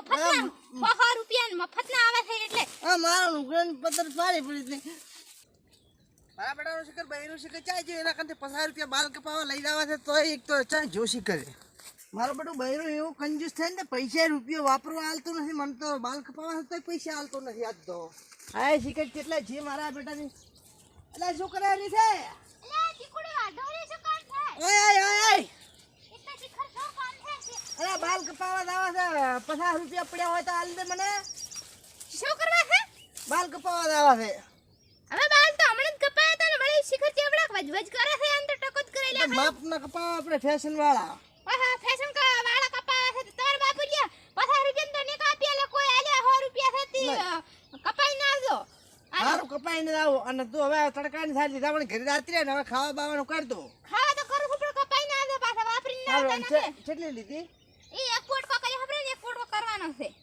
મફતના રૂપિયા મફતના આવે છે એટલે. આ મારા લુગડાની પતર પાડી પડી હતી મારા બેટાનો શિખર બહેરું શિખર ચાય છે? એના કરતા પચાસ રૂપિયા બાલ કપાવા લઈ જવા છે તો એક તો ચાય જોશી કરે. મારો બેટું બહેરું એવું કંજૂસ થાય ને પૈસા રૂપિયો વાપરવા હાલતો નથી. મને તો બાલ કપાવા તો પૈસા હાલતો નથી આજ તો. હા શિખર કેટલા છે મારા બેટાની? એટલે શું છે? ઓય ઓય ઓય ઓય એટલે શિખર શું કામ થાય અરે બાલ કપાવા દાવા છે પચાસ રૂપિયા પડ્યા હોય તો આલ દે મને. શું કરવા છે? બાલ કપાવા દાવા છે હવે બાલ તો હમણાં જ કપાયા હતા ને વળી શિખર ચેવડા વજવજ કરે છે? આમ તો ટકો જ કરેલા છે બાપ ના કપાવા આપણે ફેશન વાળા. ઓહા ફેશન કા વાળા કપાવા છે તો તમારા બાપુ લ્યા. પચાસ રૂપિયા તો નીકા કાપ્યા લે કોઈ આલ્યા સો રૂપિયા છે તે. કપાઈ ના આવજો હારું કપાઈ ને આવો અને તું હવે તડકાની સારી લીધા પણ ઘરે રાત્રે ને હવે ખાવા બાવાનું કરતો ખાવા તો કરું પણ કપાઈ ના આવજો પાછા વાપરી ના આવતા કેટલી લીધી એ એક પોટકો કરી આપણે ને એક પોટકો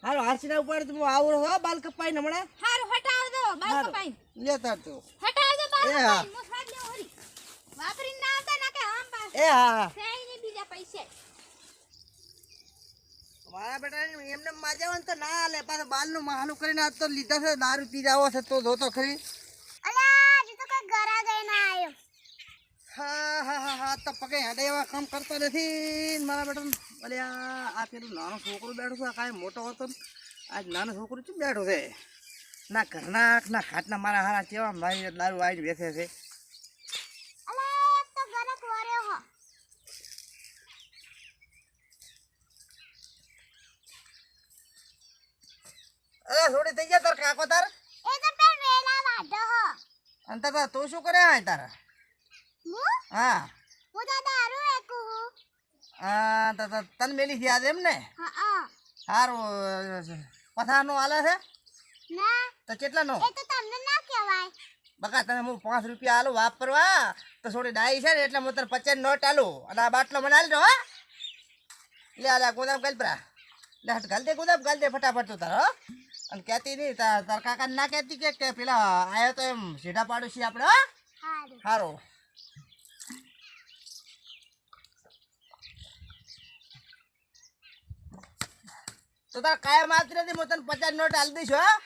કરવાનો છે ઉપાડ ઉપર તું આવું હો બાલ કપાઈ ને હમણાં. હારું હટાવ દો બાલ કપાઈ. લેતા તો. હટાવ દો બાલ. કપાઈ સાડ હરી વાપરી ના આવતા ના કે આમ પાસ એ હા સેઈ ને બીજા પૈસે. મારા બેટા એમને માજાવાનું તો ના હાલે. પાછું બાલનું મહાનું કરીને આજ તો લીધા છે દારૂ પી જાવો છે તો જોતો ખરી અલા હજી તો કઈ ગરા ગઈ ના આયો હા તો પગે હેડે એવા કામ કરતા નથી. મારા બેટા અરે આ આ પેલું નાનો છોકરો બેઠો છે આ કાંઈ મોટો હતો આજ નાનો છોકરો ચમ બેઠો છે? ના ઘરના ના ખાટના મારા હારા કેવા ભાઈ દારૂ આવીને બેસે છે? અરે થોડી થઈ ગયા તાર કાકો તાર? એ તો પે વેલા વાઢો હો. તું શું કરે હોય તારા? હું. હા તો દારૂ એકું હું તો તો તને મેલી યાદ એમ ને હા સારું પથાનું હાલે છે? ના. તો કેટલાનો? એ તો તમને ના કહેવાય. બકા તમે હું પાંચ રૂપિયા આલો વાપરવા? તો થોડી ડાઈ છે ને એટલે હું તને પચાસ નોટ આલું. અને આ બાટલો મને આલજો હા. લે આ ગોદામ ગલપરા પરા લે હટ ગાલ દે ગોદામ ગાલ દે ફટાફટ તું તાર હો. અને કહેતી નહીં તાર કાકા ના કહેતી કે કે પેલા આયો તો એમ સીધા પાડોશી આપણે હો. સારું તો તાર કાયમ આવતી નથી હું તને પચાસ નોટ હાલ દઈશ હા.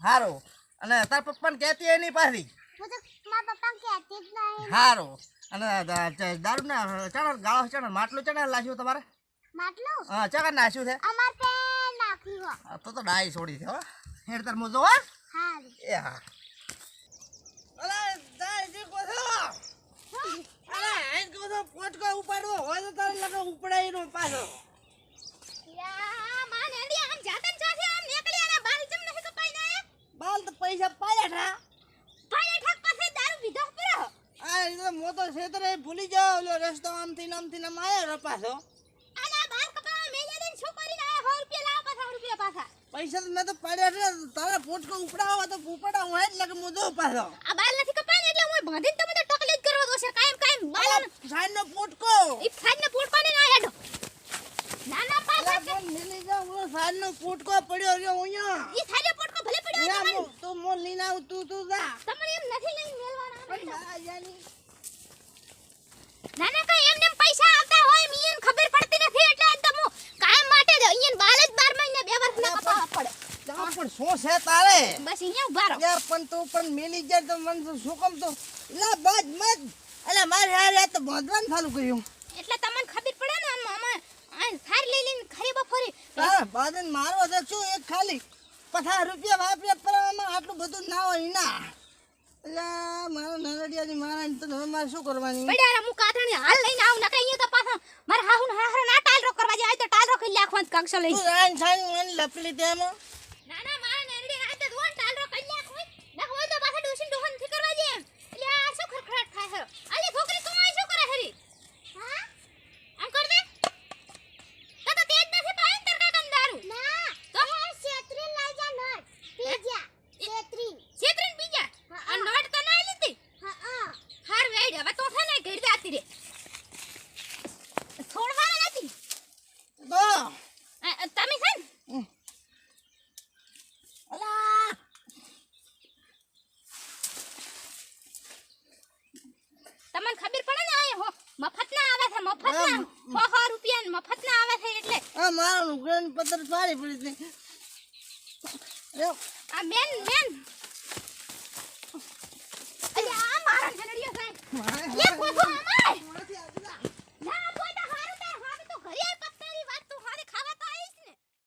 હારું. અને તાર પપ્પાને કહેતી એ નહીં પાછી હું તો મારા પપ્પા કહેતી જ નહીં સારું અને દારૂ ના ચણા ગાળો ચણા માટલું ચણા લાશ્યું તમારે? હા ચણા નાશ્યું છે? તો તો ડાય છોડી છે હો. હેડ તાર મોજો હો. હારું. એ હા. કોથો પોટકો ઉપાડવો હોય તો તારે લગો ઉપડાઈ નો પાછો યા માન એડી આમ જાતન ચાસે આમ નીકળી આના બાલ ચમ નથી કપાઈ ના બાલ તો પૈસા પાયા ઠા પાયે ઠક પાસે દારૂ પીધો પર આ તો મોટો છેતરે ભૂલી જાવ ઓલો રસ્તો આમથી ને નામ ને આયો રપાસો પાછો. આના બાલ કપાવા મેલે દે શું કરીને આયા 100 રૂપિયા લાવ પાછા રૂપિયા પાછા. પૈસા તો મેં તો પાડ્યા છે તારા પોટકો ઉપડાવો તો ઉપડા હું જ લગે મુદો પાછો. આ બાલ નથી કપાને એટલે હું બાંધીને તમે તો ટકલી જ કરવા દો છે. કાયમ કાયમ બાલ સાઈડ નો પોટકો. ઈ સાઈડ નો પોટકો ને ના હેડો. નાના પાછા કે પણ જા હું સાઈડ નો પોટકો પડ્યો રહ્યો અહીંયા. ઈ થારે નો પોટકો ભલે પડ્યો તો મો- તું આવ તું તું જા. તમને એમ નથી લઈ મેલવાના આ મારા યાની ના કઈ એમને પૈસા આવતા હોય મીયન ખબર પડતી નથી એટલે હું કાયમ માટે જ અહીંયા બાલ જ 12 મહિના બે વર્ષ ના કપાવા પડે પણ શું છે તારે? બસ અહીંયા ઊભા રહો. યાર પણ તું પણ મિલી જાય તો મન શું કમ તો? લા બાજ મત મારે તો બાંધવાનું ચાલુ કર્યું. એટલે તમને ખબર પડે ને આમ આમાં આ થાર લઈ લઈને ખરી બફોરી હા બાદન મારો તો શું એક ખાલી. પચાસ રૂપિયા વાપરે કરવામાં આટલું બધું ના હોય ના. અલા નરડિયાની મારા તો હવે મારે શું કરવાની? પડ્યા હું કાથણી હાલ લઈને આવું નકર અહીંયા તો પાછા મારા હાહુ ને ના ના ટાલરો કરવા જાય તો ટાલરો ખઈ લાખવાં કાંક્ષા લઈ તું રાન છાન મને લપલી તેમાં? ના ના રૂપિયા મફત આવે છે એટલે. હા મારા નુકસાન પત્ર સારી પડી આ બેન બેન. અરે આ મારા